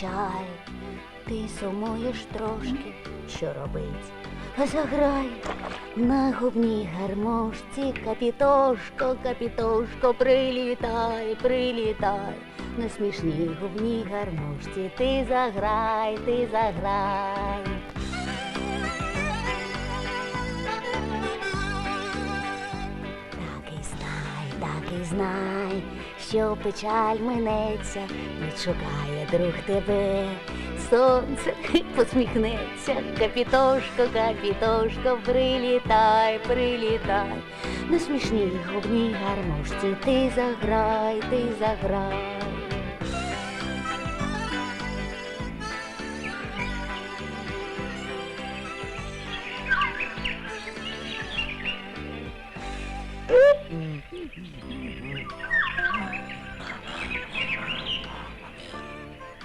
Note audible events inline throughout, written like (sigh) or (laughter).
печаль, ти сумуєш трошки, що робить? А заграй на губній гармошці, капітошко, капітошко, прилітай, прилітай. На смішній губній гармошці ти заграй, ти заграй. Так і знай, так і знай, що печаль минеться, відшукає друг тебе. Сонце (laughs) посміхнеться, капітошко, капітошко, прилітай, прилітай. На смішній губній гармошці ти заграй, ти заграй.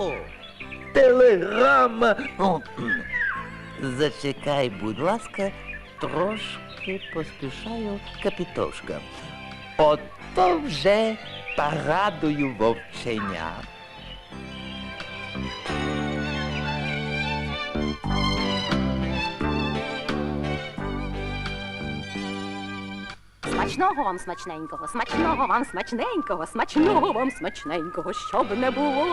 О, телеграма. Зачекай, будь ласка, трошки поспішаю капітошка. Ото вже порадую вовченя. Смачного вам смачненького, смачного вам смачненького, смачного вам смачненького, щоб не було.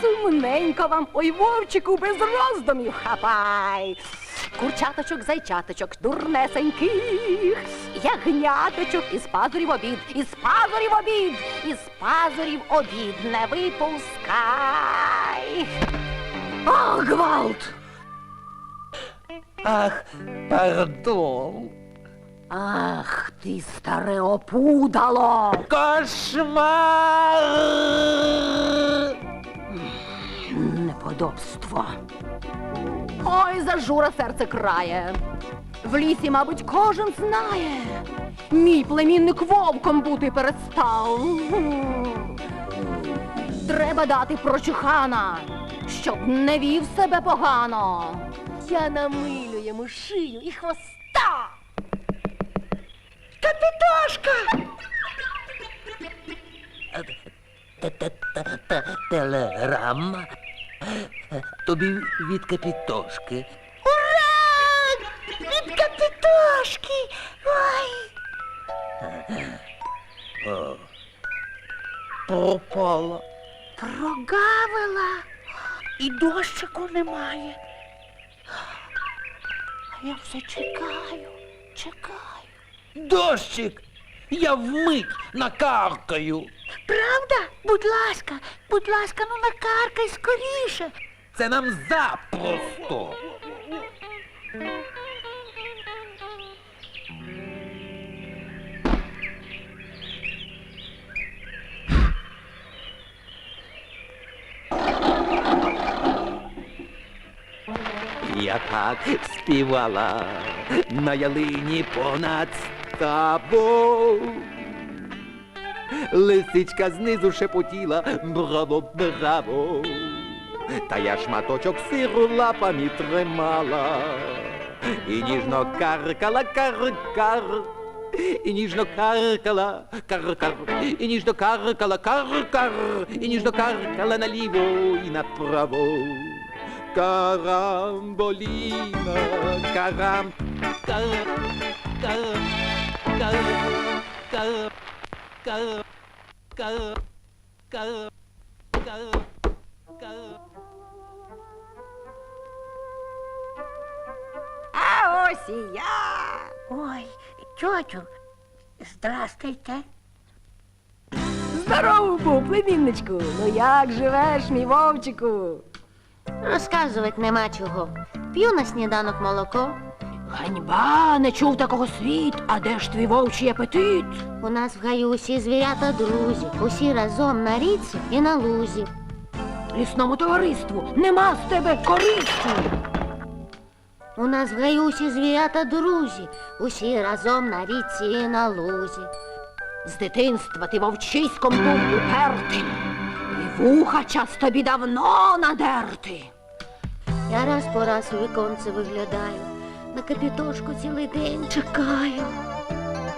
Сумненько вам, ой, вовчику, без роздумів хапай. Курчаточок, зайчаточок, дурнесеньких, ягняточок із пазурів обід, із пазурів обід, із пазурів обід не випускай. О, гвалт! Ах, пардон. Ах, ти старе опудало! Кошмар! Неподобство. Ой, зажура серце крає. В лісі, мабуть, кожен знає. Мій племінник вовком бути перестав. Треба дати прочухана, щоб не вів себе погано. Я намилю йому шию і хвоста. Т-т-т-т- Телеграма. Тобі від капітошки. Ура! Від капітошки! Ой! О, пропала. Прогавила. І дощику немає. А я все чекаю, чекаю. Дощик! Я вмить накаркаю. Правда? Будь ласка, будь ласка, ну накаркай скоріше. Це нам запросто. Я так співала на ялині понад стабом. Лисичка знизу шепотіла браво, браво. Та я шматочок сиру лапами тримала. І ніжно каркала, кар-кар. І ніжно каркала, кар-кар. І ніжно каркала, кар-кар. І ніжно каркала наліво і направо. Карамболіна, карам, кар, кар, кар, кар, кар. А ось і я. Ой, тьотю, здрастуйте. Здорово був, племінничку. Ну як живеш, мій вовчику? Розказувати нема чого. П'ю на сніданок молоко. Ганьба, не чув такого світ, а де ж твій вовчий апетит? У нас в гаю усі звірята друзі, усі разом на річці і на лузі. Лісному товариству нема з тебе користі. У нас в гаю усі звірята друзі, усі разом на річці і на лузі. З дитинства ти вовчиськом був упертим. І вуха час тобі давно надерти. Я раз по раз у віконце виглядаю, на капітошку цілий день чекаю.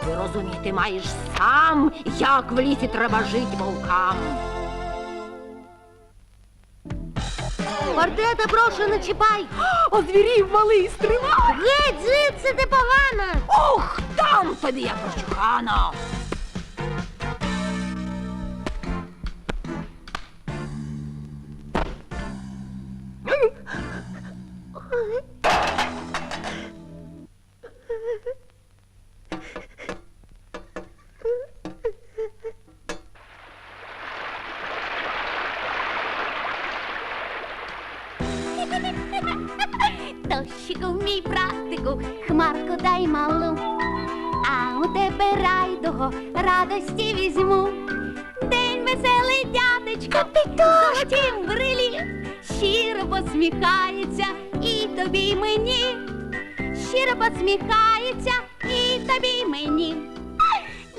Ти розуміти маєш сам, як в лісі треба жити вовкам. Портрета прошу не чіпай. Озвірів малий стривай! Геть звідси ти погана! Ох, там тобі я прощухано! Дощику, мій братику, хмарку дай малу, а у тебе райдого радості візьму. День веселий дядечко, золоті брилі, щиро посміхається і тобі й мені, щиро посміхається і тобі й мені.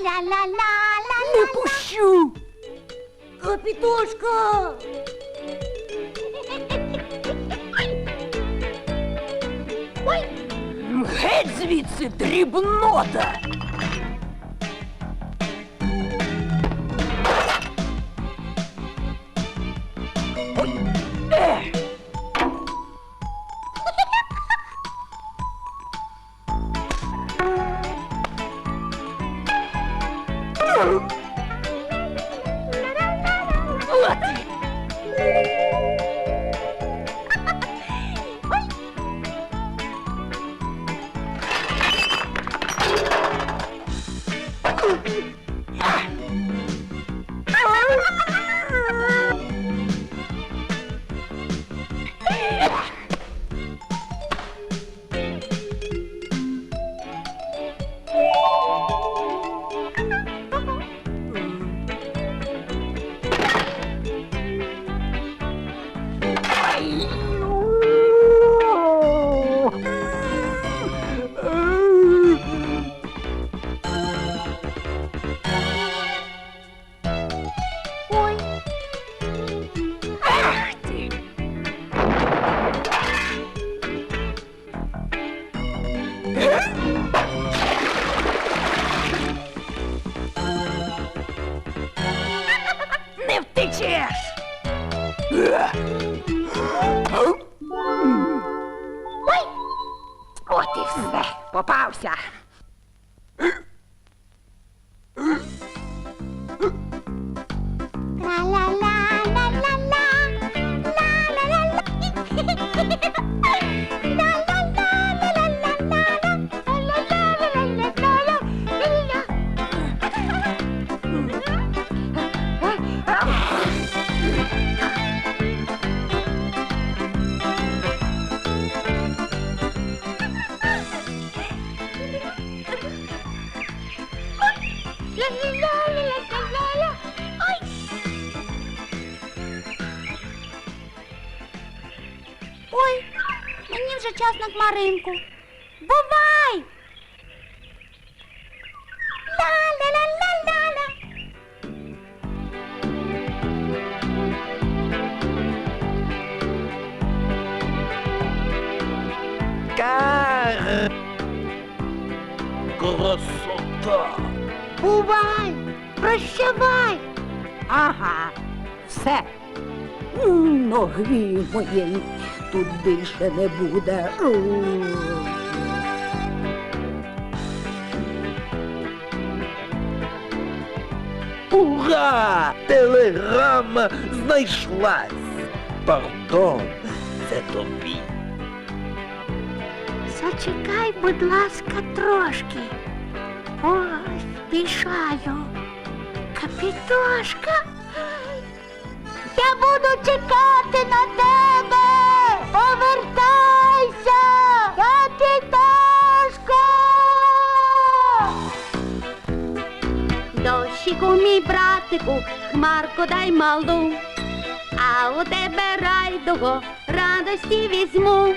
Ля-ля-ля-ля-ля. Не пущу. Капітошка. Геть звідси дрібнота. Yeah. Втечеш. Ой. От і все, попався. ранок, Маринку. Бувай! Ла-ла-ла-ла-ла-ла. Кар. Красота. Бувай! Прощавай! Ага, все. Ноги мої тут більше не буде. Ура! Телеграма знайшлась. Пардон, це тобі. Зачекай, будь ласка, трошки. Ось пішаю. Капітошка. Я буду чекати на тебе. Повертайся, капітошка. Дощику, мій братику, хмарку дай малу, а у тебе райдого радості візьму.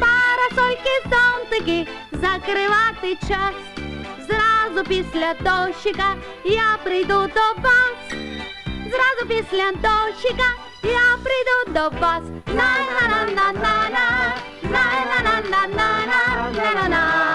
Парасольки, зонтики, закривати час. Зразу після дощика я прийду до вас. Зразу після дощика я прийду до вас. На на